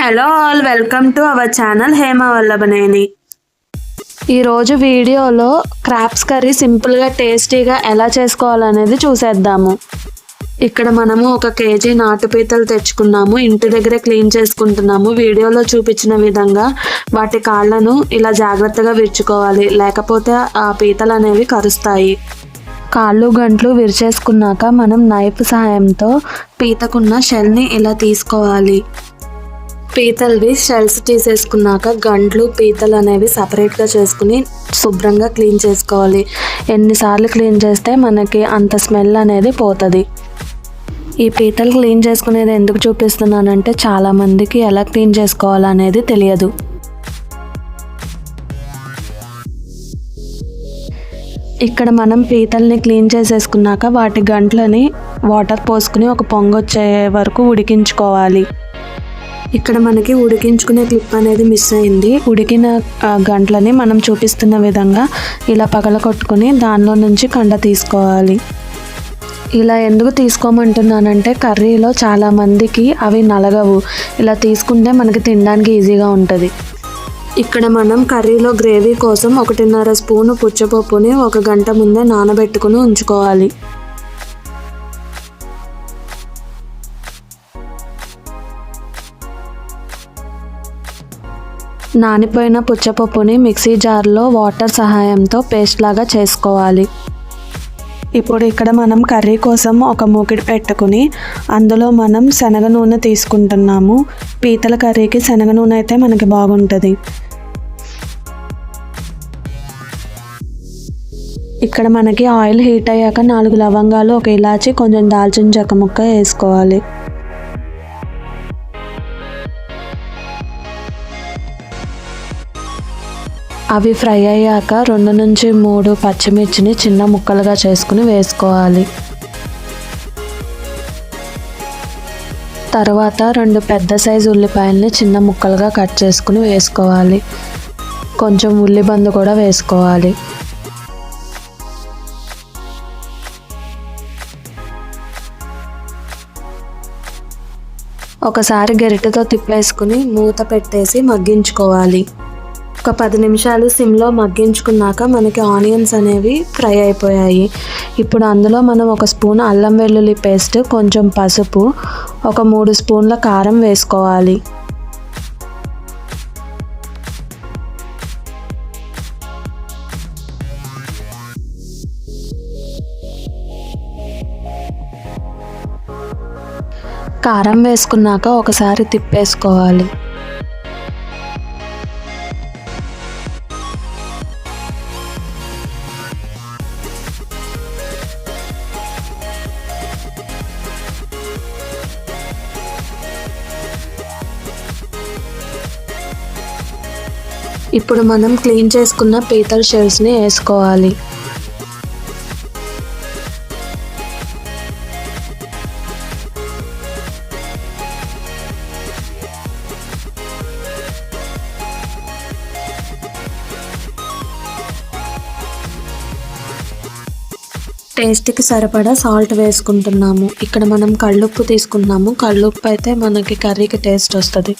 Hello all welcome to our channel Hema Vallabhaneni. ఈరోజు వీడియోలో crops curry సింపుల్గా టేస్టీగా ఎలా చేసుకోవాలనేది చూసేద్దాము. ఇక్కడ మనము ఒక కేజీ నాటు పీతలు తెచ్చుకున్నాము ఇంటి దగ్గరే క్లీన్ చేసుకుంటున్నాము. వీడియోలో చూపించిన విధంగా వాటి కాళ్ళను ఇలా జాగ్రత్తగా విరుచుకోవాలి. లేకపోతే ఆ పీతలు అనేవి కరుస్తాయి. కాళ్ళు గంట్లు విరిచేసుకున్నాక మనం నైఫ్ సహాయంతో పీతకున్న షెల్ని ఇలా తీసుకోవాలి. పీతల్వి షెల్స్ తీసేసుకున్నాక గంట్లు పీతలు అనేవి సపరేట్గా చేసుకుని శుభ్రంగా క్లీన్ చేసుకోవాలి. ఎన్నిసార్లు క్లీన్ చేస్తే మనకి అంత స్మెల్ అనేది పోతుంది. ఈ పీతలు క్లీన్ చేసుకునేది ఎందుకు చూపిస్తున్నానంటే చాలామందికి ఎలా క్లీన్ చేసుకోవాలనేది తెలియదు. ఇక్కడ మనం పీతల్ని క్లీన్ చేసేసుకున్నాక వాటి గంటలని వాటర్ పోసుకుని ఒక పొంగొచ్చే వరకు ఉడికించుకోవాలి. ఇక్కడ మనకి ఉడికించుకునే క్లిప్ అనేది మిస్ అయింది. ఉడికిన ఆ, గంటలని మనం చూపిస్తున్న విధంగా ఇలా పగల కొట్టుకుని దానిలో నుంచి కండ తీసుకోవాలి. ఇలా ఎందుకు తీసుకోమంటున్నానంటే కర్రీలో చాలా మందికి అవి నలగవు. ఇలా తీసుకుంటే మనకి తినడానికి ఈజీగా ఉంటుంది. ఇక్కడ మనం కర్రీలో గ్రేవీ కోసం ఒకటిన్నర స్పూను పుచ్చపప్పుని ఒక గంట ముందే నానబెట్టుకుని ఉంచుకోవాలి. నానిపోయిన పుచ్చపప్పుని మిక్సీ జార్లో వాటర్ సహాయంతో పేస్ట్ లాగా చేసుకోవాలి. ఇప్పుడు ఇక్కడ మనం కర్రీ కోసం ఒక మూకిడి పెట్టుకుని అందులో మనం శనగ నూనె తీసుకుంటున్నాము. పీతల కర్రీకి శనగ నూనె అయితే మనకి బాగుంటుంది. ఇక్కడ మనకి ఆయిల్ హీట్ అయ్యాక నాలుగు లవంగాలు ఒక ఇలాచి కొంచెం దాల్చిన చెక్క ముక్క వేసుకోవాలి. అవి ఫ్రై అయ్యాక రెండు నుంచి మూడు పచ్చిమిర్చిని చిన్న ముక్కలుగా చేసుకుని వేసుకోవాలి. తర్వాత రెండు పెద్ద సైజు ఉల్లిపాయల్ని చిన్న ముక్కలుగా కట్ చేసుకుని వేసుకోవాలి. కొంచెం ఉల్లిబందు కూడా వేసుకోవాలి. ఒకసారి గరిటెతో తిప్పేసుకుని మూత పెట్టేసి మగ్గించుకోవాలి. ఒక పది నిమిషాలు సిమ్లో మగ్గించుకున్నాక మనకి ఆనియన్స్ అనేవి ఫ్రై అయిపోయాయి. ఇప్పుడు అందులో మనం ఒక స్పూన్ అల్లం వెల్లుల్లి పేస్ట్ కొంచెం పసుపు ఒక మూడు స్పూన్ల కారం వేసుకోవాలి. కారం వేసుకున్నాక ఒకసారి తిప్పేసుకోవాలి. ఇప్పుడు మనం క్లీన్ చేసుకున్న పీతల్ షెల్స్ని వేసుకోవాలి. టేస్ట్కి సరిపడా సాల్ట్ వేసుకుంటున్నాము. ఇక్కడ మనం కళ్ళుప్పు తీసుకున్నాము. కళ్ళుప్పు అయితే మనకి కర్రీకి టేస్ట్ వస్తుంది.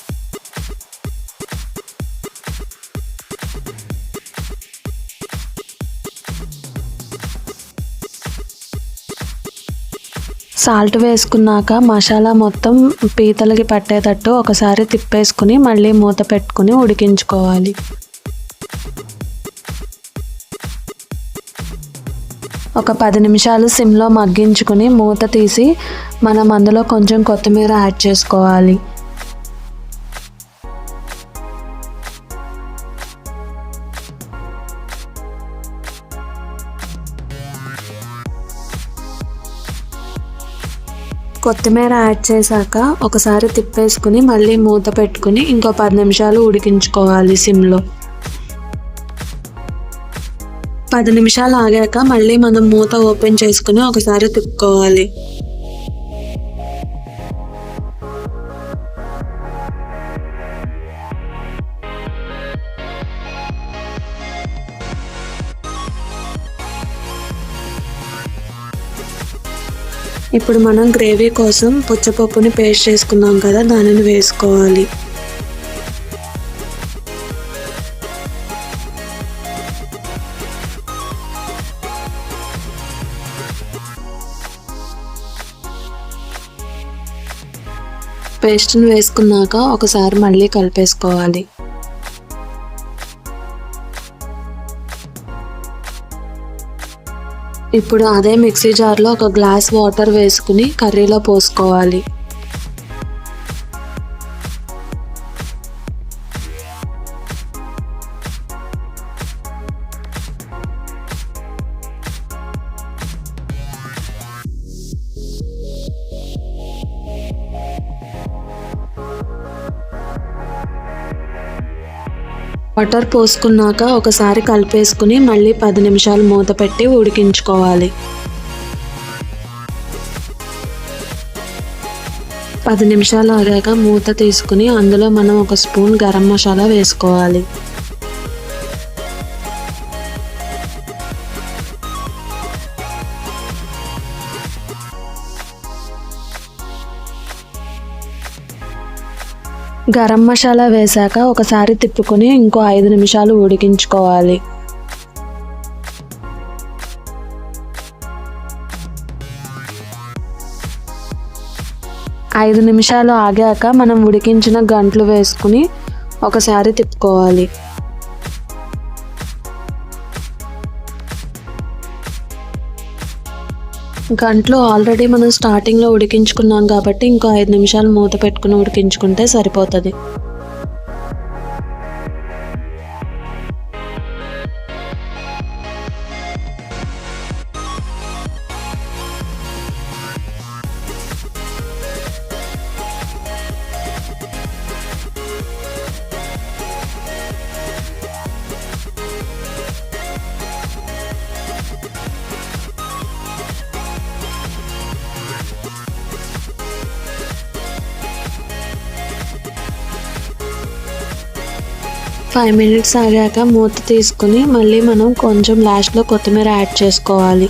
సాల్ట్ వేసుకున్నాక మసాలా మొత్తం పీతలకి పట్టేటట్టు ఒకసారి తిప్పేసుకుని మళ్ళీ మూత పెట్టుకుని ఉడికించుకోవాలి. ఒక పది నిమిషాలు సిమ్లో మగ్గించుకుని మూత తీసి మనం అందులో కొంచెం కొత్తిమీర యాడ్ చేసుకోవాలి. కొత్తిమీర యాడ్ చేశాక ఒకసారి తిప్పేసుకుని మళ్ళీ మూత పెట్టుకుని ఇంకో పది నిమిషాలు ఉడికించుకోవాలి సిమ్లో. పది నిమిషాలు ఆగాక మళ్ళీ మనం మూత ఓపెన్ చేసుకుని ఒకసారి తిప్పుకోవాలి. ఇప్పుడు మనం గ్రేవీ కోసం పుచ్చపప్పుని పేస్ట్ చేసుకున్నాం కదా దానిని వేసుకోవాలి. పేస్ట్ని వేసుకున్నాక ఒకసారి మళ్ళీ కలిపేసుకోవాలి. ఇప్పుడు అదే మిక్సీ జార్లో ఒక గ్లాస్ వాటర్ వేసుకుని కర్రీలో పోసుకోవాలి. వాటర్ పోసుకున్నాక ఒకసారి కలిపేసుకుని మళ్ళీ పది నిమిషాలు మూత పెట్టి ఉడికించుకోవాలి. పది నిమిషాలు ఆగాక మూత తీసుకుని అందులో మనం ఒక స్పూన్ గరం మసాలా వేసుకోవాలి. గరం మసాలా వేశాక ఒకసారి తిప్పుకొని ఇంకో ఐదు నిమిషాలు ఉడికించుకోవాలి. ఐదు నిమిషాలు ఆగాక మనం ఉడికించిన గంటలు వేసుకుని ఒకసారి తిప్పుకోవాలి. గంటలో ఆల్రెడీ మనం స్టార్టింగ్లో ఉడికించుకున్నాం కాబట్టి ఇంకో ఐదు నిమిషాలు మూత పెట్టుకుని ఉడికించుకుంటే సరిపోతుంది. ఫైవ్ మినిట్స్ ఆగాక మూత తీసుకుని మళ్ళీ మనం కొంచెం లాస్ట్లో కొత్తిమీర యాడ్ చేసుకోవాలి.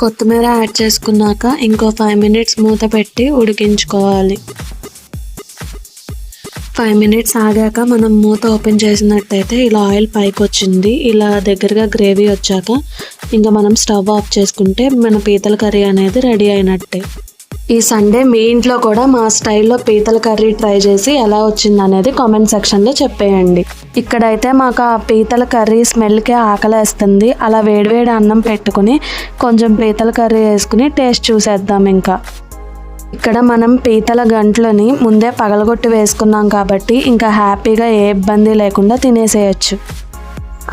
కొత్తిమీర యాడ్ చేసుకున్నాక ఇంకో ఫైవ్ మినిట్స్ మూత పెట్టి ఉడికించుకోవాలి. ఫైవ్ మినిట్స్ ఆగాక మనం మూత ఓపెన్ చేసినట్టయితే ఇలా ఆయిల్ పైకి వచ్చింది ఇలా దగ్గరగా గ్రేవీ వచ్చాక ఇంకా మనం స్టవ్ ఆఫ్ చేసుకుంటే మన పీతల కర్రీ అనేది రెడీ అయినట్టే. ఈ సండే మీ ఇంట్లో కూడా మా స్టైల్లో పీతల కర్రీ ట్రై చేసి ఎలా వచ్చింది అనేది కామెంట్ సెక్షన్లో చెప్పేయండి. ఇక్కడైతే మాకు ఆ పీతల కర్రీ స్మెల్కే ఆకలేస్తుంది. అలా వేడివేడి అన్నం పెట్టుకుని కొంచెం పీతల కర్రీ వేసుకుని టేస్ట్ చూసేద్దాం ఇంకా. ఇక్కడ మనం పీతల గంటలని ముందే పగలగొట్టి వేసుకున్నాం కాబట్టి ఇంకా హ్యాపీగా ఏ ఇబ్బంది లేకుండా తినేసేయచ్చు.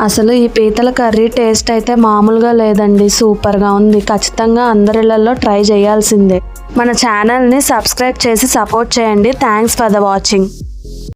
అసలు ఈ పీతల కర్రీ టేస్ట్ అయితే మామూలుగా లేదండి సూపర్గా ఉంది. ఖచ్చితంగా అందరిళ్ళలో ట్రై చేయాల్సిందే. మన ఛానల్ని సబ్స్క్రైబ్ చేసి సపోర్ట్ చేయండి. Thanks for the watching.